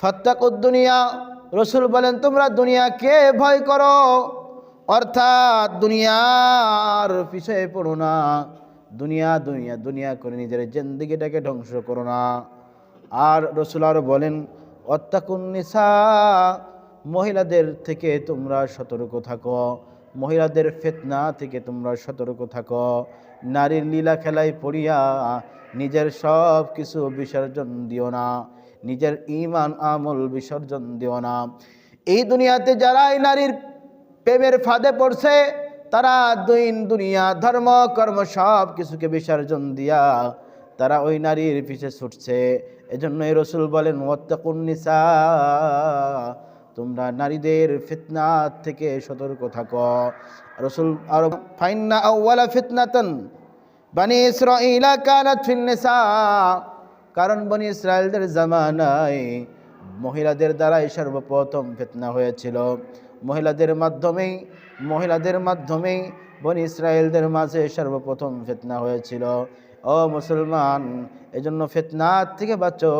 ফাত্তাকুদ দুনিয়া। রসুল বলেন, তোমরা দুনিয়াকে ভয় করো। অর্থাৎ দুনিয়ার পিছিয়ে পড়ো না। দুনিয়া দুনিয়া দুনিয়া করে নিজের জিন্দিগিটাকে ধ্বংস করো না। আর রসুল আরও বলেন অত্যাকুন নিসা, মহিলাদের থেকে তোমরা সতর্ক থাকো। মহিলাদের ফেতনা থেকে তোমরা সতর্ক থাকো। নারীর লীলা খেলায় পড়িয়া নিজের সব কিছু বিসর্জন দিও না। নিজের ইমান আমল বিসর্জন দিও না। এই দুনিয়াতে যারা এই নারীর প্রেমের ফাঁদে পড়ছে, তারা দৈন দুনিয়া, ধর্ম, কর্ম সব কিছুকে বিসর্জন দিয়া তারা ওই নারীর পিছে ছুটছে। এজন্য এই রসুল বলেন ওয়াত্তাকুন্নিসা তোমরা নারীদের ফিতনা থেকে সতর্ক থাকো। রসুল আর ফাইন্না আউওয়ালা ফিতনাতান বানি ইসরাঈলা কানাত ফিন নিসা। কারণ বনি ইসরায়েলদের জামানায় মহিলাদের দ্বারাই সর্বপ্রথম ফিতনা হয়েছিল। মহিলাদের মাধ্যমেই মহিলাদের মাধ্যমেই বনি ইসরায়েলদের মাঝে সর্বপ্রথম ফিতনা হয়েছিল। ও মুসলমান, এজন্য ফিতনার থেকে বাঁচো।